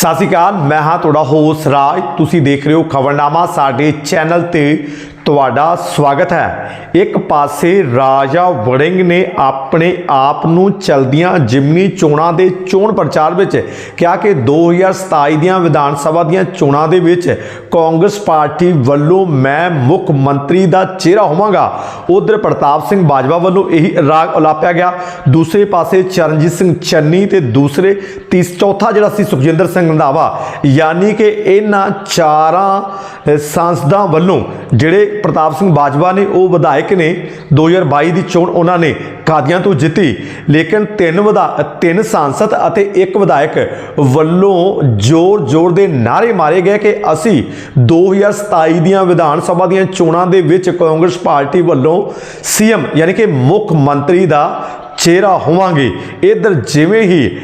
ਸਤਿ ਸ਼੍ਰੀ ਅਕਾਲ, ਮੈਂ ਹਾਂ ਤੁਹਾਡਾ ਹੋਸਟ ਰਾਜ। ਤੁਸੀਂ ਦੇਖ ਰਹੇ ਹੋ ਖਬਰਨਾਮਾ, ਸਾਡੇ ਚੈਨਲ ਤੇ ਤੁਹਾਡਾ ਸਵਾਗਤ ਹੈ। ਇੱਕ ਪਾਸੇ ਰਾਜਾ ਵੜਿੰਗ ਨੇ ਆਪਣੇ ਆਪ ਨੂੰ ਚਲਦੀਆਂ ਜਿਮਨੀ ਚੋਣਾਂ ਦੇ ਚੋਣ ਪ੍ਰਚਾਰ ਵਿੱਚ ਕਿਹਾ ਕਿ 2027 ਦੀਆਂ ਵਿਧਾਨ ਸਭਾ ਦੀਆਂ ਚੋਣਾਂ ਦੇ ਵਿੱਚ ਕਾਂਗਰਸ ਪਾਰਟੀ ਵੱਲੋਂ ਮੈਂ ਮੁੱਖ ਮੰਤਰੀ ਦਾ ਚਿਹਰਾ ਹੋਵਾਂਗਾ। ਉਧਰ ਪ੍ਰਤਾਪ ਸਿੰਘ ਬਾਜਵਾ ਵੱਲੋਂ ਇਹੀ ਰਾਗ ਉਲਾਪਿਆ ਗਿਆ। ਦੂਸਰੇ ਪਾਸੇ ਚਰਨਜੀਤ ਸਿੰਘ ਚੰਨੀ ਤੇ ਦੂਸਰੇ ਤੀਸ ਚੌਥਾ ਜਿਹੜਾ ਸੀ ਸੁਖਜਿੰਦਰ ਸਿੰਘ ਰੰਧਾਵਾ। ਯਾਨੀ ਕਿ ਇਹਨਾਂ ਚਾਰਾਂ ਅ, ਸਾਂਸਦਾਂ ਵੱਲੋਂ ਜਿਹੜੇ ਪ੍ਰਤਾਪ ਸਿੰਘ ਬਾਜਵਾ ਨੇ, ਉਹ ਵਿਧਾਇਕ ਨੇ 2022 ਦੀ ਚੋਣ ਉਹਨਾਂ ਨੇ ਕਾਦੀਆਂ ਤੋਂ ਜਿੱਤੀ। ਲੇਕਿਨ ਤਿੰਨ ਵਿਧਾ, ਤਿੰਨ ਸਾਂਸਦ ਅਤੇ ਇੱਕ ਵਿਧਾਇਕ ਵੱਲੋਂ ਜ਼ੋਰ-ਜ਼ੋਰ ਦੇ ਨਾਰੇ ਮਾਰੇ ਗਏ ਕਿ ਅਸੀਂ 2027 ਦੀਆਂ ਵਿਧਾਨ ਸਭਾ ਦੀਆਂ ਚੋਣਾਂ ਦੇ ਵਿੱਚ ਕਾਂਗਰਸ ਪਾਰਟੀ ਵੱਲੋਂ ਸੀਐਮ, ਯਾਨੀ ਕਿ ਮੁੱਖ ਮੰਤਰੀ ਦਾ ਚਿਹਰਾ ਹੋਵਾਂਗੇ। ਇਧਰ ਜਿਵੇਂ ਹੀ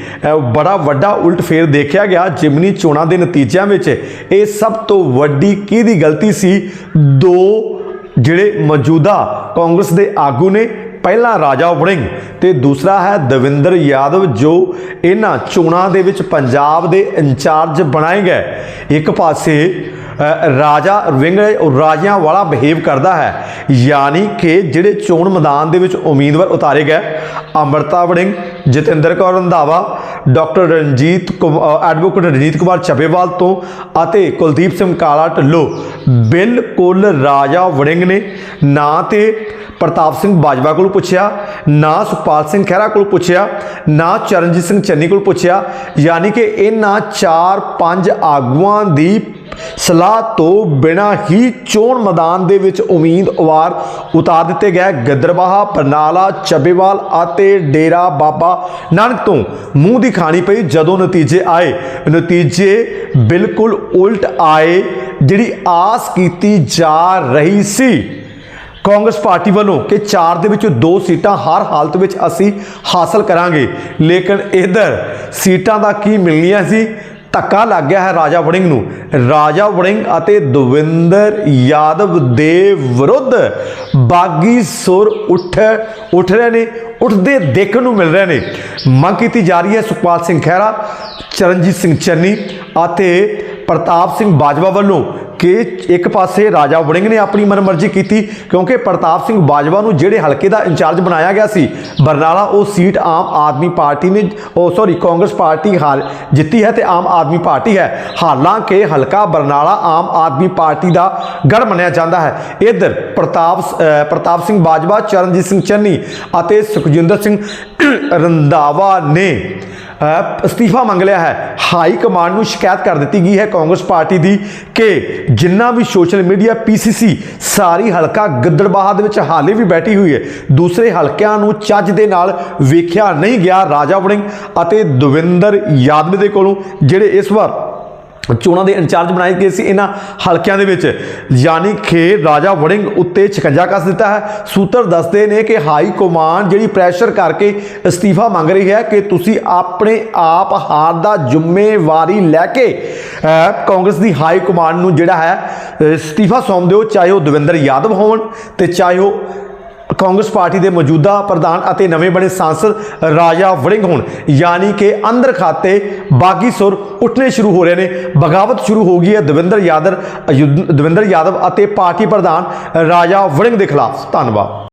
ਬੜਾ ਵੱਡਾ ਉਲਟ ਫੇਰ ਦੇਖਿਆ ਗਿਆ ਜਿਮਨੀ ਚੋਣਾਂ ਦੇ ਨਤੀਜਿਆਂ ਵਿੱਚ। ਇਹ ਸਭ ਤੋਂ ਵੱਡੀ ਕਿਹਦੀ ਗਲਤੀ ਸੀ? ਦੋ ਜਿਹੜੇ ਮੌਜੂਦਾ ਕਾਂਗਰਸ ਦੇ ਆਗੂ ਨੇ ਪਹਿਲਾ ਰਾਜਾ ਵੜਿੰਗ ਤੇ ਦੂਸਰਾ ਹੈ ਦਵਿੰਦਰ ਯਾਦਵ ਜੋ ਇਹਨਾਂ ਚੋਣਾਂ ਦੇ ਵਿੱਚ ਪੰਜਾਬ ਦੇ ਇੰਚਾਰਜ ਬਣਾਏ ਗਏ। ਇੱਕ ਪਾਸੇ ਰਾਜਾ ਵਿੰਗ ਰਾਜਿਆਂ ਵਾਲਾ ਬਿਹੇਵ ਕਰਦਾ ਹੈ, ਯਾਨੀ ਕਿ ਜਿਹੜੇ ਚੋਣ ਮੈਦਾਨ ਦੇ ਵਿੱਚ ਉਮੀਦਵਾਰ ਉਤਾਰੇ ਗਏ, ਅਮਰਤਾ ਵੜਿੰਗ, ਜਤਿੰਦਰ ਕੌਰ ਰੰਧਾਵਾ, ਡਾਕਟਰ ਰਣਜੀਤ ਕੁਮ- ਐਡਵੋਕੇਟ ਰਣਜੀਤ ਕੁਮਾਰ ਚੱਬੇਵਾਲ ਤੋਂ ਅਤੇ ਕੁਲਦੀਪ ਸਿੰਘ ਕਾਲਾ ਢਿੱਲੋਂ ਬਿਲਕੁਲ ਰਾਜਾ ਵੜਿੰਗ ਨੇ, ਨਾ ਤੇ ਪ੍ਰਤਾਪ ਸਿੰਘ ਬਾਜਵਾ ਕੋਲ ਪੁੱਛਿਆ, ਨਾ ਸੁਖਪਾਲ ਸਿੰਘ ਖਹਿਰਾ ਕੋਲ ਪੁੱਛਿਆ, ਨਾ ਚਰਨਜੀਤ ਸਿੰਘ ਚੰਨੀ ਕੋਲ ਪੁੱਛਿਆ, ਯਾਨੀ ਕਿ ਇਹਨਾਂ ਚਾਰ ਪੰਜ ਆਗੂਆਂ ਦੀ ਸਲਾਹ ਤੋਂ ਬਿਨਾਂ ਹੀ ਚੋਣ ਮੈਦਾਨ ਦੇ ਵਿੱਚ ਉਮੀਦਵਾਰ ਉਤਾਰ ਦਿੱਤੇ ਗਏ। ਗਿੱਦਰਬਾਹਾ ਬਰਨਾਲਾ, ਚੱਬੇਵਾਲ ਅਤੇ ਡੇਰਾ ਬਾਬਾ ਨਾਨਕ ਤੋਂ ਮੂੰਹ ਦੀ ਖਾਣੀ ਪਈ ਜਦੋਂ ਨਤੀਜੇ ਆਏ। ਨਤੀਜੇ ਬਿਲਕੁਲ ਉਲਟ ਆਏ, ਜਿਹੜੀ ਆਸ ਕੀਤੀ ਜਾ ਰਹੀ ਸੀ। ਕਾਂਗਰਸ ਪਾਰਟੀ ਵੱਲੋਂ ਕਿ ਚਾਰ ਦੇ ਵਿੱਚੋਂ ਦੋ ਸੀਟਾਂ ਹਰ ਹਾਲਤ ਵਿੱਚ ਅਸੀਂ ਹਾਸਲ ਕਰਾਂਗੇ। ਲੇਕਿਨ ਇਧਰ ਸੀਟਾਂ ਦਾ ਕੀ ਮਿਲਣੀਆਂ ਸੀ? ਧੱਕਾ ਲੱਗ ਗਿਆ ਹੈ ਰਾਜਾ ਵੜਿੰਗ ਨੂੰ। ਰਾਜਾ ਵੜਿੰਗ ਅਤੇ ਦਵਿੰਦਰ ਯਾਦਵ ਦੇ ਵਿਰੁੱਧ ਬਾਗੀ ਸੁਰ ਉੱਠ ਉੱਠ ਰਹੇ ਨੇ, ਉੱਠਦੇ ਦੇਖਣ ਨੂੰ ਮਿਲ ਰਹੇ ਨੇ। ਮੰਗ ਕੀਤੀ ਜਾ ਰਹੀ ਹੈ ਸੁਖਪਾਲ ਸਿੰਘ ਖਹਿਰਾ, ਚਰਨਜੀਤ ਸਿੰਘ ਚੰਨੀ ਅਤੇ ਪ੍ਰਤਾਪ ਸਿੰਘ ਬਾਜਵਾ ਵੱਲੋਂ ਕਿ ਇੱਕ ਪਾਸੇ ਰਾਜਾ ਵੜਿੰਗ ਨੇ ਆਪਣੀ ਮਨਮਰਜ਼ੀ ਕੀਤੀ ਕਿਉਂਕਿ ਪ੍ਰਤਾਪ ਸਿੰਘ ਬਾਜਵਾ ਨੂੰ ਜਿਹੜੇ ਹਲਕੇ ਦਾ ਇੰਚਾਰਜ ਬਣਾਇਆ ਗਿਆ ਸੀ ਬਰਨਾਲਾ ਉਹ ਸੀਟ ਆਮ ਆਦਮੀ ਪਾਰਟੀ ਨੇ ਉਹ ਸੌਰੀ ਕਾਂਗਰਸ ਪਾਰਟੀ ਹਾਰ ਜਿੱਤੀ ਹੈ ਤੇ ਆਮ ਆਦਮੀ ਪਾਰਟੀ ਹੈ। ਹਾਲਾਂਕਿ ਹਲਕਾ ਬਰਨਾਲਾ ਆਮ ਆਦਮੀ ਪਾਰਟੀ ਦਾ ਗੜ ਮੰਨਿਆ ਜਾਂਦਾ ਹੈ। ਇਧਰ ਪ੍ਰਤਾਪ ਅ, ਪ੍ਰਤਾਪ ਸਿੰਘ ਬਾਜਵਾ ਚਰਨਜੀਤ ਸਿੰਘ ਚੰਨੀ ਅਤੇ ਸੁਖਜਿੰਦਰ ਸਿੰਘ ਰੰਧਾਵਾ ਨੇ ਅਸਤੀਫਾ ਮੰਗ ਲਿਆ ਹੈ। ਹਾਈ ਕਮਾਂਡ ਨੂੰ ਸ਼ਿਕਾਇਤ ਕਰ ਦਿੱਤੀ ਗਈ ਹੈ ਕਾਂਗਰਸ ਪਾਰਟੀ ਦੀ ਕਿ ਜਿੰਨਾ ਵੀ ਸੋਸ਼ਲ ਮੀਡੀਆ ਪੀਸੀਸੀ ਸਾਰੀ ਹਲਕਾ ਗਿੱਦੜਬਾਹਾ ਦੇ ਵਿੱਚ ਹਾਲੇ ਵੀ ਬੈਠੀ ਹੋਈ ਹੈ। ਦੂਸਰੇ ਹਲਕਿਆਂ ਨੂੰ ਚੱਜ ਦੇ ਨਾਲ ਵੇਖਿਆ ਨਹੀਂ ਗਿਆ ਰਾਜਾ ਵੜਿੰਗ ਅਤੇ ਦਵਿੰਦਰ ਯਾਦਵ ਦੇ ਕੋਲੋਂ, ਜਿਹੜੇ ਇਸ ਵਾਰ ਚੋਣਾਂ ਦੇ ਇੰਚਾਰਜ ਬਣਾਏ ਗਏ ਸੀ ਇਹਨਾਂ ਹਲਕਿਆਂ ਦੇ ਵਿੱਚ। ਯਾਨੀ ਕਿ ਰਾਜਾ ਵੜਿੰਗ ਉੱਤੇ ਛਕੰਜਾ ਕੱਸ ਦਿੱਤਾ ਹੈ। ਸੂਤਰ ਦੱਸਦੇ ਨੇ ਕਿ ਹਾਈ ਕਮਾਂਡ ਜਿਹੜੀ ਪ੍ਰੈਸ਼ਰ ਕਰਕੇ ਅਸਤੀਫਾ ਮੰਗ ਰਹੀ ਹੈ ਕਿ ਤੁਸੀਂ ਆਪਣੇ ਆਪ ਹਾਰ ਦਾ ਜ਼ਿੰਮੇਵਾਰੀ ਲੈ ਕੇ ਕਾਂਗਰਸ ਦੀ ਹਾਈ ਕਮਾਂਡ ਨੂੰ ਜਿਹੜਾ ਹੈ ਅਸਤੀਫਾ ਸੌਂਪ ਦਿਓ, ਚਾਹੇ ਉਹ ਦਵਿੰਦਰ ਯਾਦਵ ਹੋਣ ਤੇ ਚਾਹੇ ਉਹ ਕਾਂਗਰਸ ਪਾਰਟੀ ਦੇ ਮੌਜੂਦਾ ਪ੍ਰਧਾਨ ਅਤੇ ਨਵੇਂ ਬਣੇ ਸਾਂਸਦ ਰਾਜਾ ਵੜਿੰਗ ਹੋਣ, ਯਾਨੀ ਕਿ ਅੰਦਰ ਖਾਤੇ ਬਾਗੀ ਸੁਰ ਉੱਠਣੇ ਸ਼ੁਰੂ ਹੋ ਰਹੇ ਨੇ। ਬਗਾਵਤ ਸ਼ੁਰੂ ਹੋ ਗਈ ਹੈ ਦਵਿੰਦਰ ਯਾਦਰ ਦਵਿੰਦਰ ਯਾਦਵ ਅਤੇ ਪਾਰਟੀ ਪ੍ਰਧਾਨ ਰਾਜਾ ਵੜਿੰਗ ਦੇ ਖਿਲਾਫ। ਧੰਨਵਾਦ।